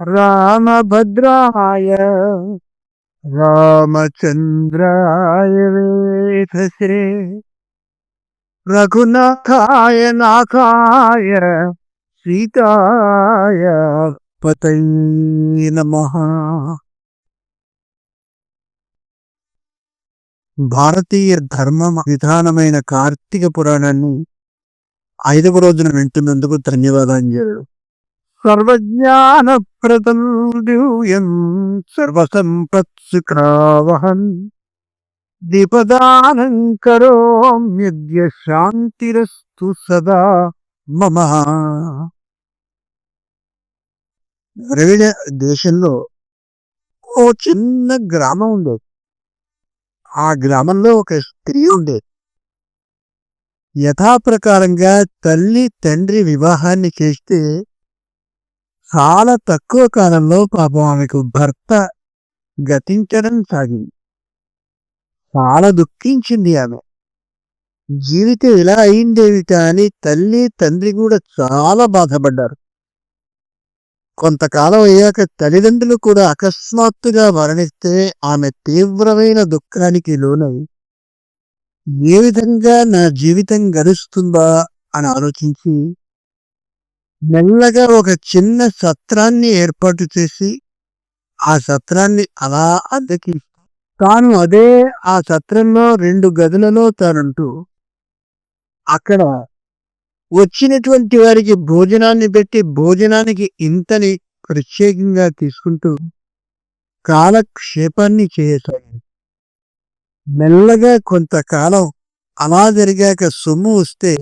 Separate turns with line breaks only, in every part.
రామభద్రాయ రామచంద్రాయ వేధసే రఘునాథాయ నాథాయ సీతాయ పతై నమ. భారతీయ ధర్మ విధానమైన కార్తీక పురాణాన్ని ఐదవ రోజున వింటున్నందుకు ధన్యవాదాలు. సర్వజ్ఞానప్రదం దివ్యం సర్వసంపత్సుక్రావహన్ దీపదానం కరోమ్యద్య శాంతిరస్తు సదా మమ. ద్రవిడ దేశంలో ఓ చిన్న గ్రామం ఉండేది. ఆ గ్రామంలో ఒక స్త్రీ ఉండేది. యథాప్రకారంగా తల్లి తండ్రి వివాహాన్ని చేస్తే చాలా తక్కువ కాలంలో పాపం ఆమెకు భర్త గతించడం సాగింది. చాలా దుఃఖించింది ఆమె. జీవితం ఇలా అయిందేమిటా అని తల్లి తండ్రి కూడా చాలా బాధపడ్డారు. కొంతకాలం అయ్యాక తల్లిదండ్రులు కూడా అకస్మాత్తుగా మరణిస్తే ఆమె తీవ్రమైన దుఃఖానికి లోనై ఏ విధంగా నా జీవితం గడుస్తుందా? అని ఆలోచించి మెల్లగా ఒక చిన్న సత్రాన్ని ఏర్పాటు చేసి ఆ సత్రాన్ని అలా అద్దెకి తాను అదే ఆ సత్రంలో రెండు గదులలో తానుంటూ అక్కడ వచ్చినటువంటి వారికి భోజనాన్ని పెట్టి భోజనానికి ఇంతని ప్రత్యేకంగా తీసుకుంటూ కాలక్షేపాన్ని చేయసాగింది మెల్లగా కొంతకాలం అలా జరిగాక సొమ్ము వస్తే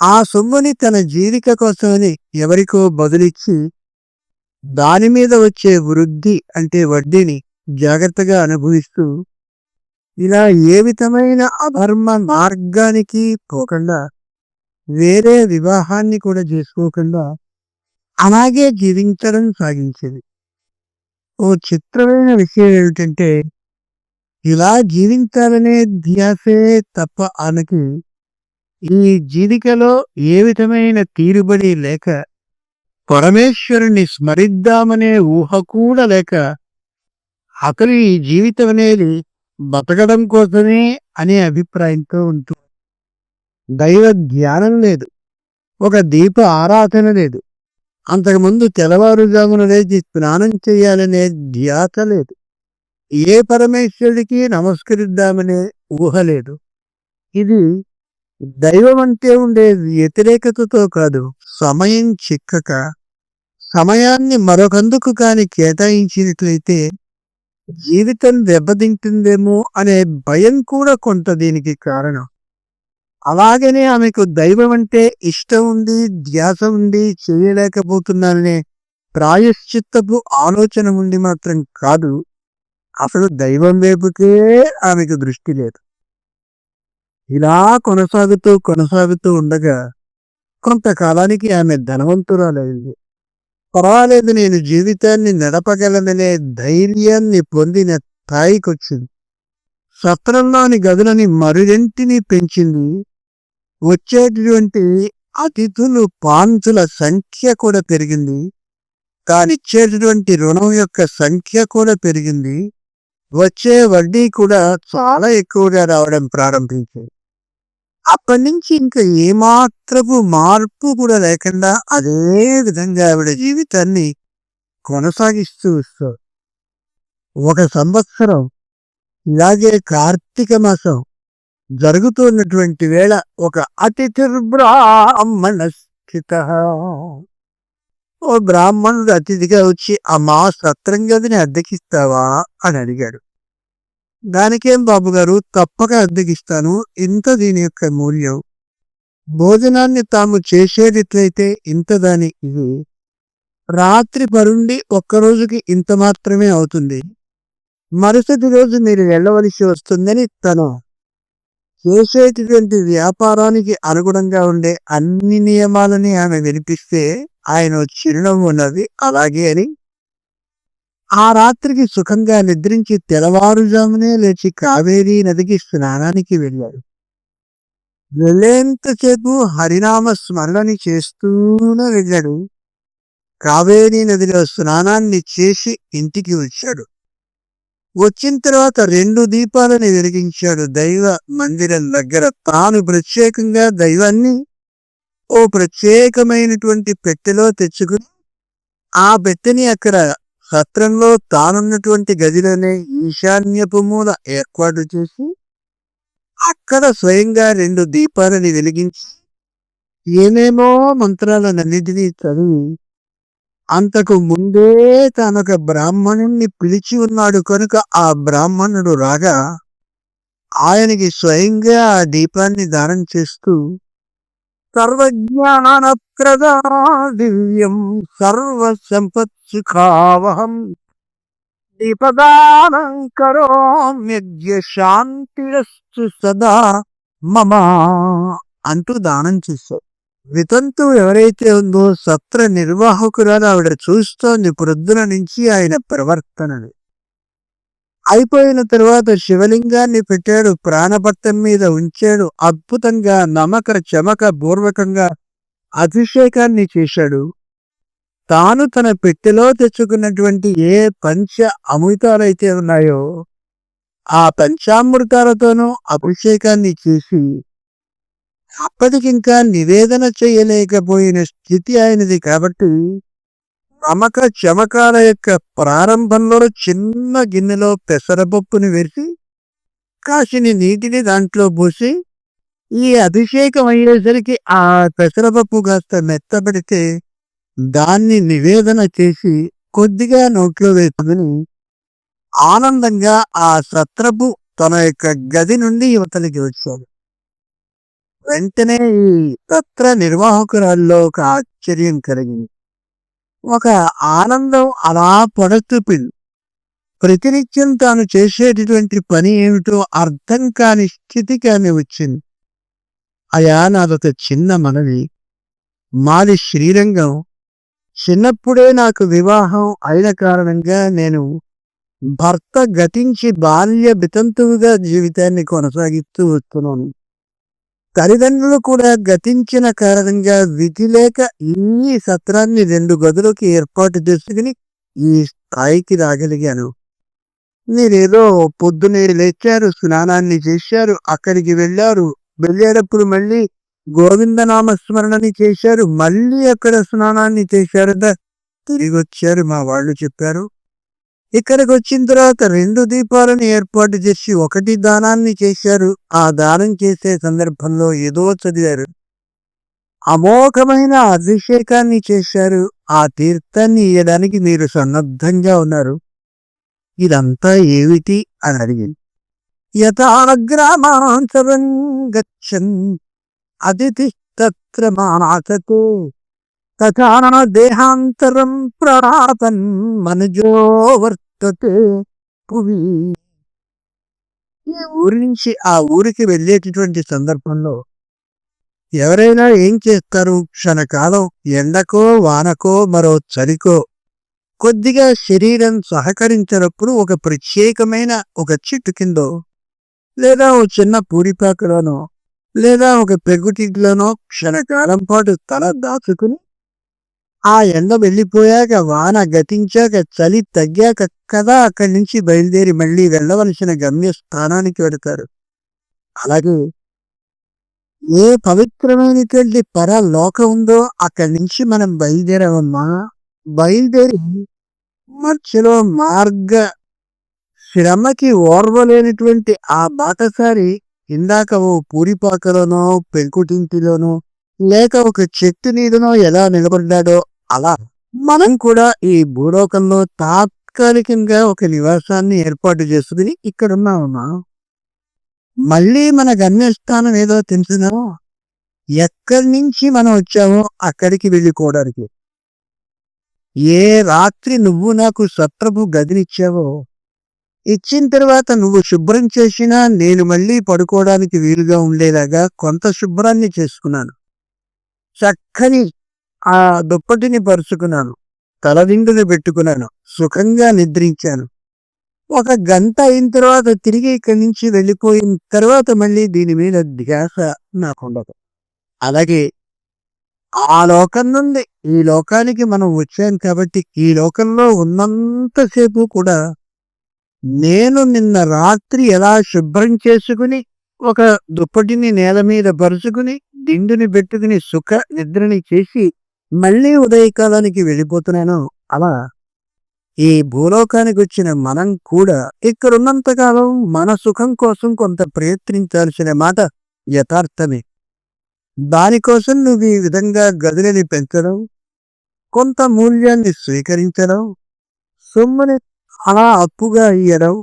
ఆ సొమ్ముని తన జీవిక కోసమని ఎవరికో బదులిచ్చి దాని మీద వచ్చే వృద్ధి అంటే వడ్డీని జాగ్రత్తగా అనుభవిస్తూ ఇలా ఏ విధమైన అధర్మ మార్గానికి పోకుండా వేరే వివాహాన్ని కూడా చేసుకోకుండా అలాగే జీవించడం సాగించేది. ఓ చిత్రమైన విషయం ఏమిటంటే ఇలా జీవించాలనే ధ్యాసే తప్ప ఆమెకి ఈ జీవికలో ఏ విధమైన తీరుబడి లేక పరమేశ్వరుని స్మరిద్దామనే ఊహ కూడా లేక అతను ఈ జీవితం అనేది బతకడం కోసమే అనే అభిప్రాయంతో ఉంటుంది దైవ ధ్యానం లేదు. ఒక దీప ఆరాధన లేదు. అంతకుముందు తెల్లవారుజామున లేచి స్నానం చేయాలనే ధ్యాస లేదు. ఏ పరమేశ్వరుడికి నమస్కరిద్దామనే ఊహ లేదు. ఇది దైవం అంటే ఉండే వ్యతిరేకతతో కాదు సమయం చిక్కక సమయాన్ని మరొకందుకు కాని కేటాయించినట్లయితే జీవితం దెబ్బతింటుందేమో అనే భయం కూడా కొంత దీనికి కారణం. అలాగనే ఆమెకు దైవం అంటే ఇష్టం ఉంది ధ్యాస ఉంది చేయలేకపోతున్నాననే ప్రాయశ్చిత్తపు ఆలోచన ఉండి మాత్రం కాదు అసలు దైవం వైపుకే ఆమెకు దృష్టి లేదు. ఇలా కొనసాగుతూ కొనసాగుతూ ఉండగా కొంతకాలానికి ఆమె ధనవంతురాలైంది. పర్వాలేదు నేను జీవితాన్ని నడపగలననే ధైర్యాన్ని పొందిన స్థాయికొచ్చింది. సత్రంలోని గదులని మరుడింటిని పెంచింది. వచ్చేటటువంటి అతిథులు పాంతుల సంఖ్య కూడా పెరిగింది. కానిచ్చేటటువంటి రుణం యొక్క సంఖ్య కూడా పెరిగింది. వచ్చే వడ్డీ కూడా చాలా ఎక్కువగా రావడం ప్రారంభించింది. అప్పటి నుంచి ఇంకా ఏమాత్రపు మార్పు కూడా లేకుండా అదే విధంగా ఆవిడ జీవితాన్ని కొనసాగిస్తూ వస్తారు ఒక సంవత్సరం ఇలాగే కార్తీక మాసం జరుగుతున్నటువంటి వేళ ఒక అతిథిర్బ్రాహ్మణ స్థిత. ఓ బ్రాహ్మణుడు అతిథిగా వచ్చి ఆ మా సత్రం గదిని అద్దెకిస్తావా? అని అడిగాడు. దానికేం బాబు గారు? తప్పక అద్దెకిస్తాను. ఇంత దీని యొక్క మూల్యం. భోజనాన్ని తాము చేసేదిట్లయితే ఇంత దాని ఇది. రాత్రి పరుండి ఒక్క రోజుకి ఇంత మాత్రమే అవుతుంది. మరుసటి రోజు మీరు వెళ్ళవలసి వస్తుందని తను. చేసేటటువంటి వ్యాపారానికి అనుగుణంగా ఉండే అన్ని నియమాలని ఆమె వినిపిస్తే ఆయన చిరునవ్వు ఉన్నది. అలాగే అని ఆ రాత్రికి సుఖంగా నిద్రించి తెల్లవారుజామునే లేచి కావేరీ నదికి స్నానానికి వెళ్ళాడు. వెళ్ళేంతసేపు హరినామ స్మరణని చేస్తూనే వెళ్ళాడు. కావేరీ నదిలో స్నానాన్ని చేసి ఇంటికి వచ్చాడు. వచ్చిన తర్వాత రెండు దీపాలని వెలిగించాడు. దైవ మందిరం దగ్గర తాను ప్రత్యేకంగా దైవాన్ని ఓ ప్రత్యేకమైనటువంటి పెట్టెలో తెచ్చుకుని ఆ పెట్టెని అక్కడ సత్రంలో తానున్నటువంటి గదిలోనే ఈశాన్యపు మూల ఏర్పాటు చేసి అక్కడ స్వయంగా రెండు దీపాలని వెలిగించి ఏమేమో మంత్రాలన్నిటినీ చదివి అంతకు ముందే తనొక బ్రాహ్మణుణ్ణి పిలిచి ఉన్నాడు కనుక ఆ బ్రాహ్మణుడు రాగా ఆయనకి స్వయంగా ఆ దీపాన్ని దానం చేస్తూ సర్వజ్ఞానప్రదా దివ్యం సర్వ సంపత్సుఖావహం దీపదానం కరోమ్యజ్ఞ శాంతిరస్తు సదా మమ అంటూ దానం చేశారు. వితంతు ఎవరైతే ఉందో సత్ర నిర్వాహకురాలు ఆవిడ చూస్తోంది ప్రొద్దున నుంచి ఆయన ప్రవర్తనని. అయిపోయిన తర్వాత శివలింగాన్ని పెట్టాడు ప్రాణపట్టం మీద ఉంచాడు అద్భుతంగా నమక చమక పూర్వకంగా అభిషేకాన్ని చేశాడు. తాను తన పెట్టెలో తెచ్చుకున్నటువంటి ఏ పంచ అమృతాలైతే ఉన్నాయో ఆ పంచామృతాలతోనూ అభిషేకాన్ని చేసి అప్పటికింకా నివేదన చేయలేకపోయిన స్థితి అయినది కాబట్టి నమక చమకాల యొక్క ప్రారంభంలో చిన్న గిన్నెలో పెసరపప్పుని వేసి కాసిని నీటిని దాంట్లో పోసి ఈ అభిషేకం అయ్యేసరికి ఆ పెసరపప్పు కాస్త మెత్తబడితే దాన్ని నివేదన చేసి కొద్దిగా నోట్లో వేసుకుని ఆనందంగా ఆ సత్రపు తన యొక్క గది నుండి యువతలకి వచ్చాడు. వెంటనే ఈ సత్ర నిర్వాహకురాల్లో ఒక ఆశ్చర్యం కలిగింది. ఒక ఆనందం అలా పొడతూపింది ప్రతినిత్యం తాను చేసేటటువంటి పని ఏమిటో అర్థం కాని స్థితికి ఆమె వచ్చింది. అయా నాదొక చిన్న మనవి. మాది శ్రీరంగం. చిన్నప్పుడే నాకు వివాహం అయిన కారణంగా నేను భర్త గతించి బాల్య వితంతువుగా జీవితాన్ని కొనసాగిస్తూ వస్తున్నాను. తల్లిదండ్రులు కూడా గతించిన కారణంగా విధి లేక ఈ సత్రాన్ని రెండు గదులకి ఏర్పాటు చేసుకుని ఈ స్థాయికి రాగలిగాను. మీరేదో పొద్దునే లేచారు స్నానాన్ని చేశారు అక్కడికి వెళ్ళారు. వెళ్ళేటప్పుడు మళ్ళీ గోవిందనామ స్మరణని చేశారు మళ్ళీ అక్కడ స్నానాన్ని చేశారట. తిరిగి వచ్చారు మా వాళ్ళు చెప్పారు. ఇక్కడికి వచ్చిన తర్వాత రెండు దీపాలను ఏర్పాటు చేసి ఒకటి దానాన్ని చేశారు. ఆ దానం చేసే సందర్భంలో ఏదో చదివారు. అమోఘమైన అభిషేకాన్ని చేశారు. ఆ తీర్థాన్ని ఇయ్యడానికి మీరు సన్నద్ధంగా ఉన్నారు. ఇదంతా ఏమిటి అని అడిగింది. యథాగ్రామాంతరం గచ్చన్ అతిథి తత్ర మానాసతే తథా దేహాంతరం ప్రాతన్ మనజో వర్తతే పువి ఈ ఊరి నుంచి ఆ ఊరికి వెళ్ళేటటువంటి సందర్భంలో ఎవరైనా ఏం చేస్తారు క్షణకాలం ఎండకో వానకో మరో చలికో కొద్దిగా శరీరం సహకరించినప్పుడు ఒక ప్రత్యేకమైన ఒక చెట్టు కిందో లేదా ఓ చిన్న పూరిపాకలోనో లేదా ఒక పెగుటిలోనో క్షణకాలం పాటు తల దాచుకుని ఆ ఎండ వెళ్ళిపోయాక వాన గతించాక చలి తగ్గాక కదా అక్కడి నుంచి బయలుదేరి మళ్ళీ వెళ్ళవలసిన గమ్య స్థానానికి వెళతారు అలాగే ఏ పవిత్రమైనటువంటి పర లోకం ఉందో అక్కడి నుంచి మనం బయలుదేరామమ్మా? బయలుదేరి మధ్యలో మార్గ శ్రమకి ఓర్వలేనటువంటి ఆ బాటసారి ఇందాక ఓ పూరిపాకలోనో పెంకుటింటిలోనో లేక ఒక చెట్టు నీడనో ఎలా నిలబడ్డాడో అలా మనం కూడా ఈ భూలోకంలో తాత్కాలికంగా ఒక నివాసాన్ని ఏర్పాటు చేసుకుని ఇక్కడ ఉన్నామమ్మా. మళ్ళీ మన గమ్యస్థానం ఏదో తెలిసినామో ఎక్కడి నుంచి మనం వచ్చామో అక్కడికి వెళ్ళిపోవడానికి. ఏ రాత్రి నువ్వు నాకు సత్రపు గదినిచ్చావో? ఇచ్చిన తర్వాత నువ్వు శుభ్రం చేసినా నేను మళ్ళీ పడుకోవడానికి వీలుగా ఉండేలాగా కొంత శుభ్రాన్ని చేసుకున్నాను. చక్కని ఆ దుప్పటిని పరుచుకున్నాను. తలదిండుని పెట్టుకున్నాను. సుఖంగా నిద్రించాను. ఒక గంట అయిన తర్వాత తిరిగి ఇక్కడి నుంచి వెళ్ళిపోయిన తర్వాత మళ్ళీ దీని మీద ధ్యాస నాకు ఉండదు అలాగే ఆ లోకం నుండి ఈ లోకానికి మనం వచ్చాం కాబట్టి ఈ లోకంలో ఉన్నంతసేపు కూడా నేను నిన్న రాత్రి ఎలా శుభ్రం చేసుకుని ఒక దుప్పటిని నేల మీద పరుచుకుని దిండుని పెట్టుకుని సుఖ నిద్రని చేసి మళ్ళీ ఉదయకాలానికి వెళ్ళిపోతున్నాను. అలా ఈ భూలోకానికి వచ్చిన మనం కూడా ఇక్కడున్నంతకాలం మన సుఖం కోసం కొంత ప్రయత్నించాల్సిన మాట యథార్థమే. దానికోసం నువ్వు ఈ విధంగా గదులని పెంచడం కొంత మూల్యాన్ని స్వీకరించడం సొమ్ముని అలా అప్పుగా ఇయ్యడం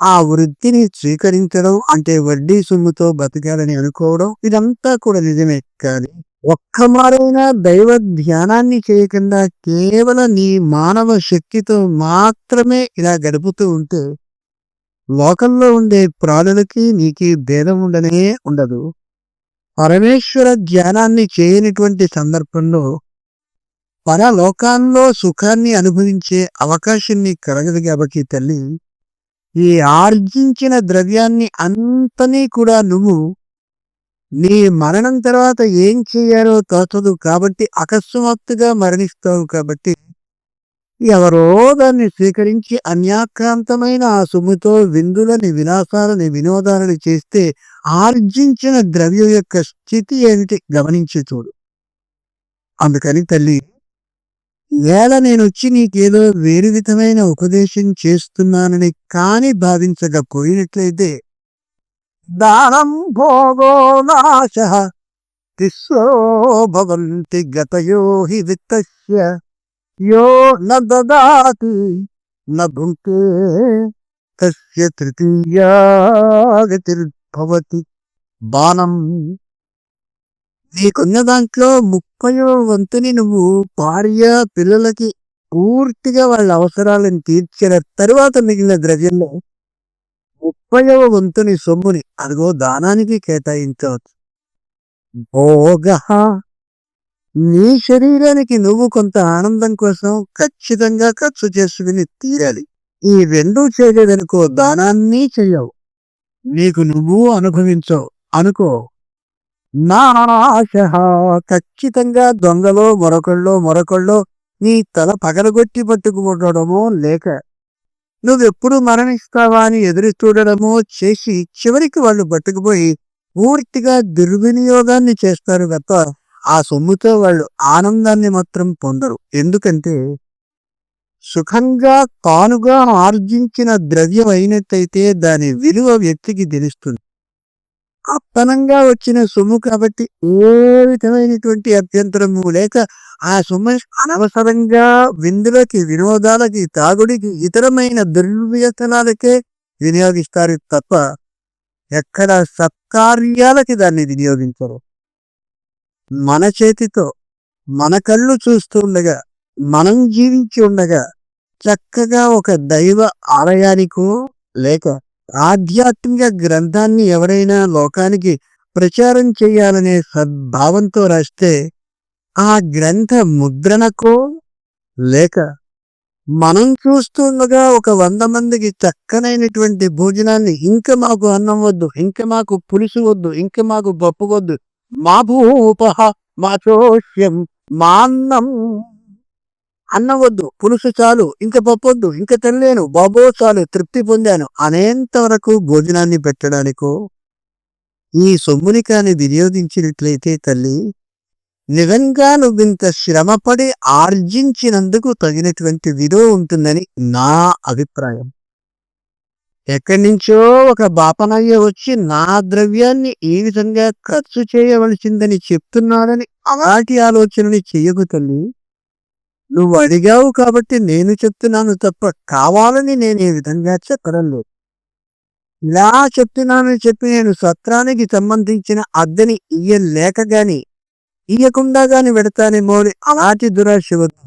ఆ వృత్తిని స్వీకరించడం అంటే వడ్డీ సొమ్ముతో బతకాలని అనుకోవడం ఇదంతా కూడా నిజమే. కానీ ఒక్క మారైనా దైవ ధ్యానాన్ని చేయకుండా కేవలం నీ మానవ శక్తితో మాత్రమే ఇలా గడుపుతూ ఉంటే లోకంలో ఉండే ప్రాణులకి నీకు భేదం ఉండనే ఉండదు. పరమేశ్వర ధ్యానాన్ని చేయనిటువంటి సందర్భంలో పరలోకాల్లో సుఖాన్ని అనుభవించే అవకాశాన్ని కలగదు కాబట్టి తల్లి ఈ ఆర్జించిన ద్రవ్యాన్ని అంతనీ కూడా నువ్వు నీ మరణం తర్వాత ఏం చేయాలో తోచదు కాబట్టి అకస్మాత్తుగా మరణిస్తావు కాబట్టి ఎవరో దాన్ని స్వీకరించి అన్యాక్రాంతమైన ఆ సొమ్ముతో విందులని వినాశాలని వినోదాలని చేస్తే ఆర్జించిన ద్రవ్యం యొక్క స్థితి ఏమిటి గమనించి చూడు. అందుకని తల్లి వేళ నేను వచ్చి నీకేదో వేరు విధమైన ఉపదేశం చేస్తున్నానని కాని భావించకపోయినట్లయితే దానం భోగో నాశ. తిస్సో భవంతి గతయో హి విత్తస్య. యో న దదాతి న భుంకే తస్య తృతీయాగతిర్భవతి బాణం నీకున్న దాంట్లో ముప్పయో వంతుని నువ్వు భార్య పిల్లలకి పూర్తిగా వాళ్ళ అవసరాలను తీర్చిన తరువాత మిగిలిన ద్రవ్యంలో ముప్పైవ వంతుని సొమ్ముని అదిగో దానానికి కేటాయించవచ్చు భోగ నీ శరీరానికి నువ్వు కొంత ఆనందం కోసం ఖచ్చితంగా ఖర్చు చేసుకుని తీరాలి. ఈ రెండూ చేయలేదనుకో దానాన్ని చెయ్యవు నీకు నువ్వు అనుభవించవు. అనుకో. నాశ ఖచ్చితంగా దొంగలో మరొకళ్ళో మరొకళ్ళో నీ తల పగలగొట్టి పట్టుకుపోవడమో లేక నువ్వెప్పుడు మరణిస్తావా అని ఎదురు చూడడమో చేసి చివరికి వాళ్ళు పట్టుకుపోయి పూర్తిగా దుర్వినియోగాన్ని చేస్తారు తప్ప ఆ సొమ్ముతో వాళ్ళు ఆనందాన్ని మాత్రం పొందరు. ఎందుకంటే సుఖంగా తానుగా ఆర్జించిన ద్రవ్యం అయినట్టయితే దాని విలువ వ్యక్తికి తెలుస్తుంది. అప్పనంగా వచ్చిన సొమ్ము కాబట్టి ఏ విధమైనటువంటి అభ్యంతరము లేక ఆ సొమ్ము అనవసరంగా విందులకి వినోదాలకి తాగుడికి ఇతరమైన దుర్వ్యసనాలకే వినియోగిస్తారు తప్ప ఎక్కడ సత్కార్యాలకి దాన్ని వినియోగించరు. మన చేతితో మన కళ్ళు చూస్తూ ఉండగా మనం జీవించి ఉండగా చక్కగా ఒక దైవ ఆలయానికో లేక ఆధ్యాత్మిక గ్రంథాన్ని ఎవరైనా లోకానికి ప్రచారం చేయాలనే సద్భావంతో రాస్తే ఆ గ్రంథ ముద్రణకో? లేక మనం చూస్తుండగా ఒక వంద మందికి చక్కనైనటువంటి భోజనాన్ని ఇంకా మాకు అన్నం వద్దు ఇంకా మాకు పులుసు వద్దు ఇంకా మాకు పప్పు వద్దు మా భూపహ మా చోష్యం మా అన్నం అన్నం వద్దు పులుసు చాలు ఇంక పప్పొద్దు ఇంక తినలేను బాబో చాలు తృప్తి పొందాను అనేంత వరకు భోజనాన్ని పెట్టడానికో? ఈ సొమ్ముని కాని వినియోగించినట్లయితే తల్లి నిజంగా నువ్వింత శ్రమపడి ఆర్జించినందుకు తగినటువంటి విలువ ఉంటుందని నా అభిప్రాయం. ఎక్కడి నుంచో ఒక బాపనయ్య వచ్చి నా ద్రవ్యాన్ని ఈ విధంగా ఖర్చు చేయవలసిందని చెప్తున్నాడని అలాంటి ఆలోచనని చెయ్యకు తల్లి. నువ్వు అడిగావు కాబట్టి నేను చెప్తున్నాను తప్ప కావాలని నేను ఈ విధంగా చెప్పడం లేదు. ఇలా చెప్తున్నానని చెప్పి నేను సత్రానికి సంబంధించిన అద్దెని ఇయ్యలేక గాని ఇయ్యకుండా గాని పెడతానేమో అని అలాంటి దురాశ వద్దు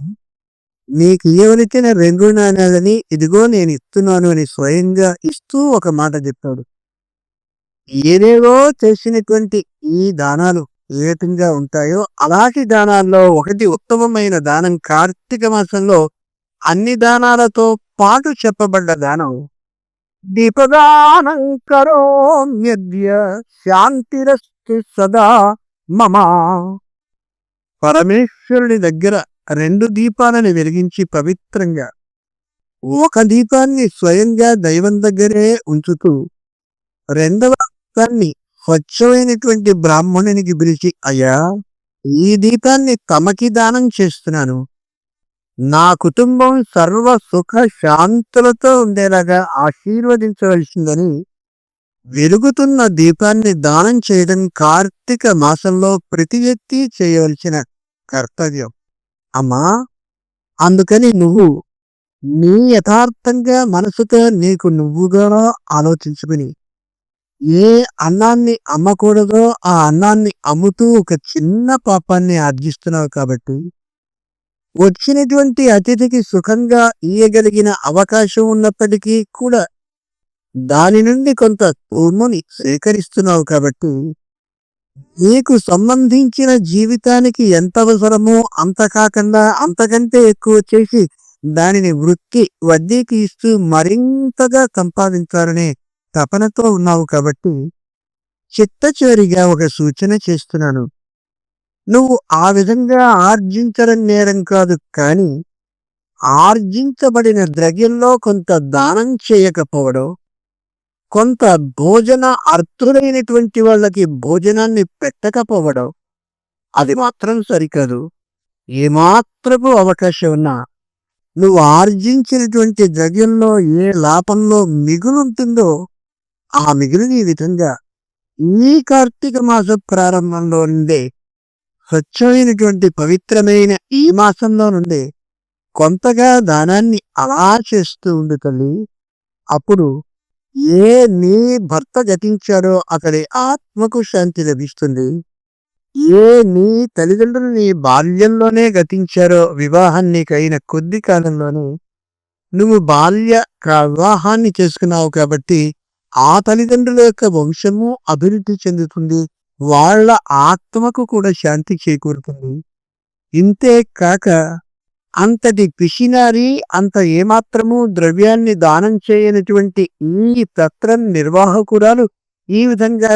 నీకు ఇవ్వవలసిన రెండు నాణ్యాలని ఇదిగో నేను ఇస్తున్నాను అని స్వయంగా ఇస్తూ ఒక మాట చెప్పాడు. ఏదేవో చేసినటువంటి ఈ దానాలు ఏ విధంగా ఉంటాయో అలాంటి దానాల్లో ఒకటి ఉత్తమమైన దానం కార్తీక మాసంలో అన్ని దానాలతో పాటు చెప్పబడ్డ దానం. దీపదానం కరోమ్యద్య శాంతిరస్తు సదా మమా. పరమేశ్వరుని దగ్గర రెండు దీపాలను వెలిగించి పవిత్రంగా ఒక దీపాన్ని స్వయంగా దైవం దగ్గరే ఉంచుతూ రెండవ దీపాన్ని స్వచ్ఛమైనటువంటి బ్రాహ్మణునికి పిలిచి అయ్యా ఈ దీపాన్ని తమకి దానం చేస్తున్నాను. నా కుటుంబం సర్వ సుఖ శాంతులతో ఉండేలాగా ఆశీర్వదించవలసిందని వెలుగుతున్న దీపాన్ని దానం చేయడం కార్తీక మాసంలో ప్రతి వ్యక్తి చేయవలసిన కర్తవ్యం. అమ్మా అందుకని నువ్వు నీ యథార్థంగా మనసుతో నీకు నువ్వుగా ఆలోచించుకుని ఏ అన్నాన్ని అమ్మకూడదో ఆ అన్నాన్ని అమ్ముతూ ఒక చిన్న పాపాన్ని ఆర్జిస్తున్నావు కాబట్టి వచ్చినటువంటి అతిథికి సుఖంగా ఇయ్యగలిగిన అవకాశం ఉన్నప్పటికీ కూడా దాని నుండి కొంత సొమ్ముని సేకరిస్తున్నావు కాబట్టి నీకు సంబంధించిన జీవితానికి ఎంత అవసరమో అంత కాకుండా అంతకంటే ఎక్కువ చేసి దానిని వృత్తి వడ్డీకి ఇస్తూ మరింతగా సంపాదించాలనే తపనతో ఉన్నావు కాబట్టి చిత్తచోరిగా ఒక సూచన చేస్తున్నాను. నువ్వు ఆ విధంగా ఆర్జించడం నేరం కాదు కానీ ఆర్జించబడిన ద్రవ్యంలో కొంత దానం చేయకపోవడం కొంత భోజన అర్థులైనటువంటి వాళ్ళకి భోజనాన్ని పెట్టకపోవడం అది మాత్రం సరికాదు. ఏమాత్రపు అవకాశం ఉన్నా నువ్వు ఆర్జించినటువంటి ద్రవ్యంలో ఏ లాభంలో మిగులుంటుందో ఆ మిగిలిన ఈ విధంగా ఈ కార్తీక మాస ప్రారంభంలో నుండే స్వచ్ఛమైనటువంటి పవిత్రమైన ఈ మాసంలో నుండి కొంతగా దానాన్ని అలా చేస్తూ ఉండు తల్లి. అప్పుడు ఏ నీ భర్త గతించాడో అతడి ఆత్మకు శాంతి లభిస్తుంది. ఏ నీ తల్లిదండ్రులు నీ బాల్యంలోనే గతించారో వివాహాన్నికైన కొద్ది కాలంలోనే నువ్వు బాల్య వివాహాన్ని చేసుకున్నావు కాబట్టి ఆ తల్లిదండ్రుల యొక్క వంశము అభివృద్ధి చెందుతుంది. వాళ్ళ ఆత్మకు కూడా శాంతి చేకూరుతుంది. ఇంతే కాక అంతటి పిషినారి అంత ఏమాత్రము ద్రవ్యాన్ని దానం చేయనటువంటి ఈ తత్రం నిర్వాహకురాలు ఈ విధంగా